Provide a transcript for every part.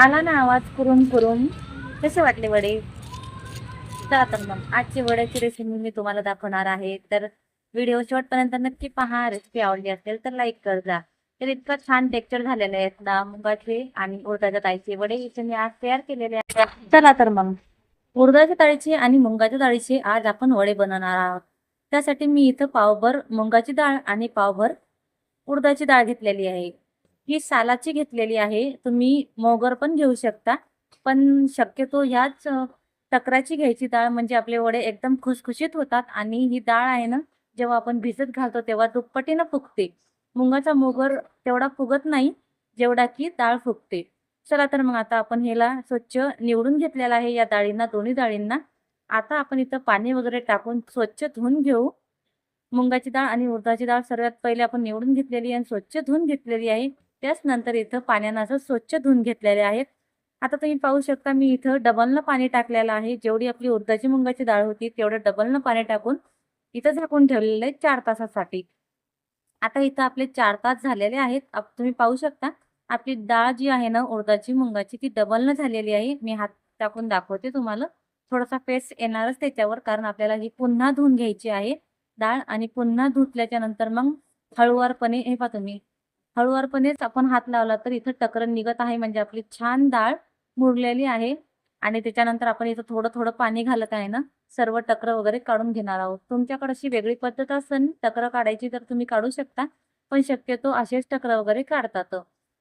आला ना आवाज करून करून. कसे वाटले वडे? चला तर मग. आजची वड्याची रेसिपी मी तुम्हाला दाखवणार आहे. तर व्हिडिओ शेवटपर्यंत नक्की पहा. रेसिपी आवडली असेल तर लाईक कर जा तर इतकं छान टेक्चर झालेले आहेत ना मुगाचे आणि उडदाच्या डाळीचे वडे. इथे मी आज तयार केलेले आहेत. चला तर मग. उडदाच्या ताळीचे आणि मुंगाच्या डाळीचे आज आपण वडे बनवणार आहोत. त्यासाठी मी इथं पावभर मुंगाची डाळ आणि पावभर उडदाची डाळ घेतलेली आहे. ही सालाची घेतलेली आहे. तुम्ही मोगर पण घेऊ शकता. पण शक्यतो ह्याच टकराची घ्यायची डाळ म्हणजे आपले वडे एकदम खुसखुशीत होतात आणि ही डाळ आहे ना जेव्हा आपण भिजत घालतो तेव्हा दुप्पटीनं फुगते. मुंगाचा मोगर तेवढा फुगत नाही जेवढा की डाळ फुगते. चला तर मग आता आपण ह्याला स्वच्छ निवडून घेतलेला आहे या डाळींना दोन्ही डाळींना. आता आपण इथं पाणी वगैरे टाकून स्वच्छ धुवून घेऊ. मुंगाची डाळ आणि उडदाची डाळ सर्वात पहिले आपण निवडून घेतलेली आणि स्वच्छ धुवून घेतलेली आहे. त्याच नंतर इथं पाण्यानं असं स्वच्छ धुवून घेतलेले आहेत. आता तुम्ही पाहू शकता मी इथं डबलनं पाणी टाकलेलं आहे. जेवढी आपली उद्दाची मुंगाची डाळ होती तेवढं डबलनं पाणी टाकून इथं झाकून ठेवलेलं आहे चार तासासाठी. आता इथं आपले चार तास झालेले आहेत. तुम्ही पाहू शकता आपली डाळ जी आहे ना उडदाची मुंगाची ती डबलनं झालेली आहे. मी हात टाकून दाखवते तुम्हाला. थोडासा पेस्ट येणारच त्याच्यावर कारण आपल्याला ही पुन्हा धुवून घ्यायची आहे. डाळ आणि पुन्हा धुतल्याच्या नंतर मग हळूवारपणे हे पहा तुम्ही हळूवारपणेच आपण हात लावला तर इथं टकरण निघत आहे. म्हणजे आपली छान डाळ मुरलेली आहे. आणि त्याच्यानंतर आपण इथं थोडं थोडं पाणी घालत आहे ना. सर्व टकर वगैरे काढून घेणार आहोत. तुमच्याकडे अशी वेगळी पद्धत असेल टकर काढायची तर तुम्ही काढू शकता. पण शक्यतो असेच टकरं वगैरे काढतात.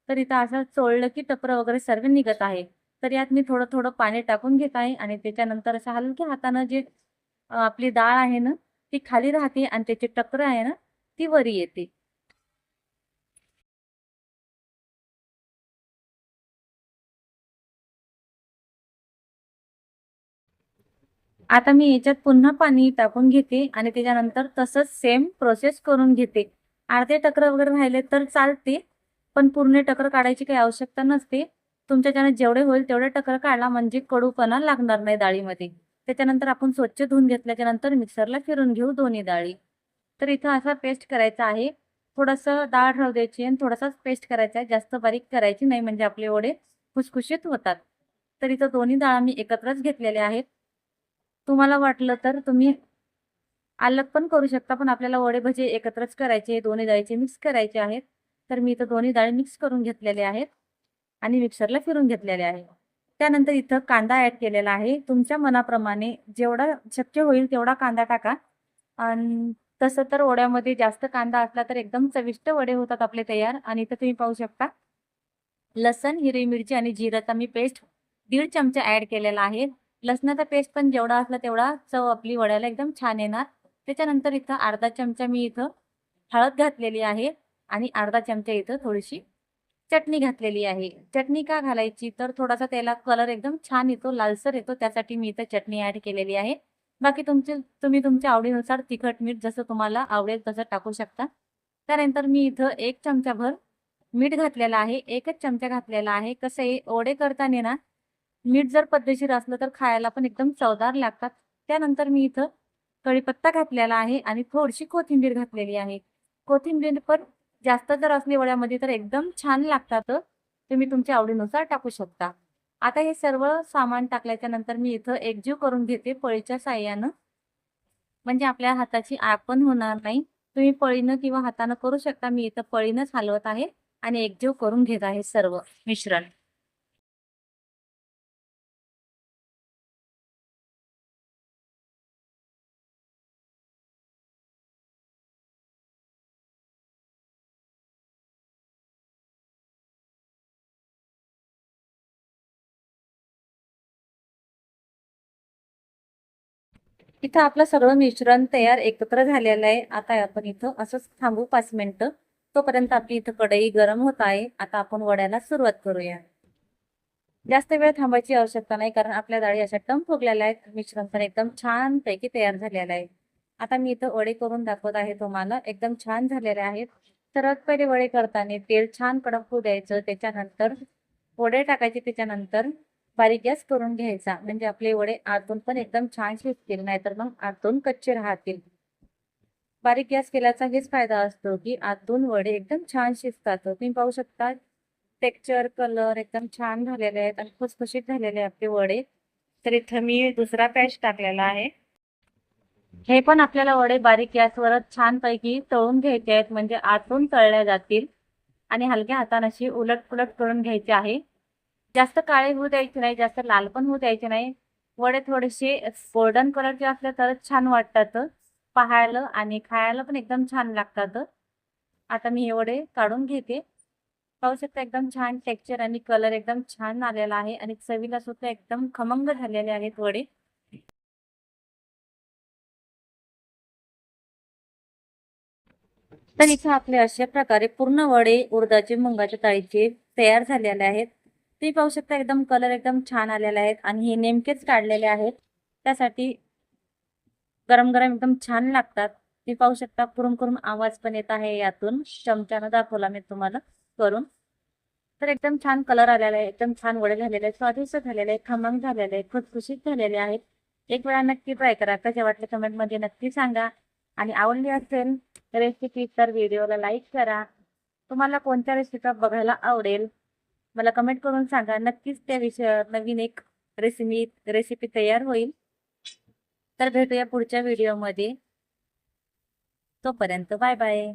तर इथं असं चोळलं की टकर वगैरे सर्व निघत आहे. तर यात मी थोडं थोडं पाणी टाकून घेत आहे. आणि त्याच्यानंतर असं हलक्या हातानं जे आपली डाळ आहे ना ती खाली राहते. आणि त्याची टकर आहे ना ती वरी येते. आता मी याच्यात पुन्हा पाणी टाकून घेते आणि त्याच्यानंतर तसंच सेम प्रोसेस करून घेते. अर्धे टकर वगैरे राहिले तर चालते पण पूर्ण टकर काढायची काही आवश्यकता नसते. तुमच्याच्यानं जेवढे होईल तेवढे टकर काढला म्हणजे कडूपणा लागणार नाही डाळीमध्ये. त्याच्यानंतर आपण स्वच्छ धुवून घेतल्याच्या नंतर मिक्सरला फिरून घेऊ दोन्ही डाळी. तर इथं असा पेस्ट करायचा आहे. थोडंसं डाळ राहू द्यायची आणि थोडासाच पेस्ट करायचा आहे. जास्त बारीक करायची नाही म्हणजे आपले वडे खुसखुशीत होतात. तर इथं दोन्ही डाळ मी एकत्रच घेतलेल्या आहेत. तुम्हाला वाटलं तर तुम्ही अलग पण करू शकता पण आपल्याला वडे भजे एकत्रच करायचे दोन्ही डाळीचे मिक्स करायचे आहेत. तर मी इथं दोन्ही डाळी मिक्स करून घेतलेले आहेत आणि मिक्सरला फिरून घेतलेले आहे त्यानंतर इथं कांदा ऍड केलेला आहे. तुमच्या मनाप्रमाणे जेवढा शक्य होईल तेवढा कांदा टाका. आणि तसं तर वड्यामध्ये जास्त कांदा असला तर एकदम चविष्ट वडे होतात आपले तयार आणि इथं तुम्ही पाहू शकता. लसण हिरवी मिरची आणि जिराचा मी पेस्ट दीड चमचा ऍड केलेला आहे. लसणाचा पेस्ट पण जेवढा असला तेवढा चव आपली वड्याला एकदम छान येणार. त्याच्यानंतर इथं अर्धा चमचा मी इथं हळद घातलेली आहे आणि अर्धा चमचा इथं थोडीशी चटणी घातलेली आहे. चटणी का घालायची? तर थोडासा त्याला कलर एकदम छान येतो लालसर येतो. त्यासाठी मी इथं चटणी ऍड केलेली आहे. बाकी तुमचे तुम्ही तुमच्या आवडीनुसार तिखट मीठ जसं तुम्हाला आवडेल तसं टाकू शकता. त्यानंतर मी इथं एक चमचाभर मीठ घातलेलं आहे. एकच चमचा घातलेला आहे. कसं आहे ओढे करताना ना मीठ जर पद्धतशीर असलं तर खायला पण एकदम चवदार लागतात. त्यानंतर मी इथं कढीपत्ता घातलेला आहे आणि थोडीशी कोथिंबीर घातलेली आहे. कोथिंबीर पण जास्त जर असली वड्यामध्ये तर एकदम छान लागतात. तुम्ही तुमच्या आवडीनुसार टाकू शकता. आता हे सर्व सामान टाकल्याच्या नंतर मी इथं एकजीव करून घेते पळीच्या साह्यानं. म्हणजे आपल्या हाताची आग पण होणार नाही. तुम्ही पळीनं किंवा हातानं करू शकता. मी इथं पळीनंच हलवत आहे आणि एकजीव करून घेत आहे सर्व मिश्रण. इथं आपलं सगळं मिश्रण तयार एकत्र झालेलं आहे. आता आपण इथं असंच थांबू पाच मिनिटं. तोपर्यंत आपली इथं कढई गरम होत आहे. आता आपण वड्याला सुरुवात करूया. जास्त वेळ थांबायची आवश्यकता नाही कारण आपल्या डाळी अशा टम फुगलेल्या आहेत. मिश्रण पण एकदम छान पैकी तयार झालेलं आहे. आता मी इथं वडे करून दाखवत आहे तुम्हाला. एकदम छान झालेले आहेत. सर्वात पहिले वडे करताना तेल छान कडक होऊ द्यायचं. त्याच्यानंतर वडे टाकायचे. त्याच्यानंतर बारीक गॅस करून घ्यायचा. म्हणजे आपले वडे आतून पण एकदम छान शिजतील नाहीतर मग आतून कच्चे राहतील. बारीक गॅस केल्याचा हेच फायदा असतो की आतून वडे एकदम छान शिजतात. तुम्ही पाहू शकता टेक्स्चर कलर एकदम छान झालेले आहेत आणि खुसखुशीत झालेले आहेत आपले वडे. तर इथं मी दुसरा पॅच टाकलेला आहे. हे पण आपल्याला वडे बारीक गॅसवरच छानपैकी तळून घ्यायचे आहेत. म्हणजे आतून तळल्या जातील. आणि हलक्या हाताने अशी उलट पुलट करून घ्यायची आहे. जास्त काळे होऊ द्यायचे नाही जास्त लाल पण होऊ द्यायचे नाही. वडे थोडेसे गोल्डन कलरचे असले तरच छान वाटतात. पाहायला आणि खायला पण एकदम छान लागतात. आता मी हे वडे काढून घेते. पाहू शकता एकदम छान टेक्स्चर आणि कलर एकदम छान आलेला आहे आणि चवीला सुद्धा एकदम खमंग झालेले आहेत वडे. तर इथे आपले अशा प्रकारे पूर्ण वडे उडदाचे मुंगाच्या डाळीचे तयार झालेले आहेत. ते पाहू शकता एकदम कलर एकदम छान आलेला आहेत आणि हे नेमकेच काढलेले आहेत. त्यासाठी गरम गरम एकदम छान लागतात. ते पाहू शकता कुरुम कुरुम आवाज पण येत आहे यातून. चमच्यानं दाखवला मी तुम्हाला करून. तर एकदम छान कलर आलेला आहे एकदम छान वडे झालेले आहेत स्वादिष्ट झालेले आहे खमंग झालेले आहे खुसखुशीत झालेले आहेत. एक वेळा नक्की ट्राय करा. कसे वाटले कमेंटमध्ये नक्की सांगा. आणि आवडली असेल रेसिपी तर व्हिडिओला लाईक करा. तुम्हाला कोणत्या रेसिपी बघायला आवडेल? मला कमेंट करून सांगा. नक्कीच त्या विषयावर नवीन एक रेसिपी रेसिपी तयार होईल. तर भेटूया पुढच्या व्हिडिओमध्ये तोपर्यंत बाय बाय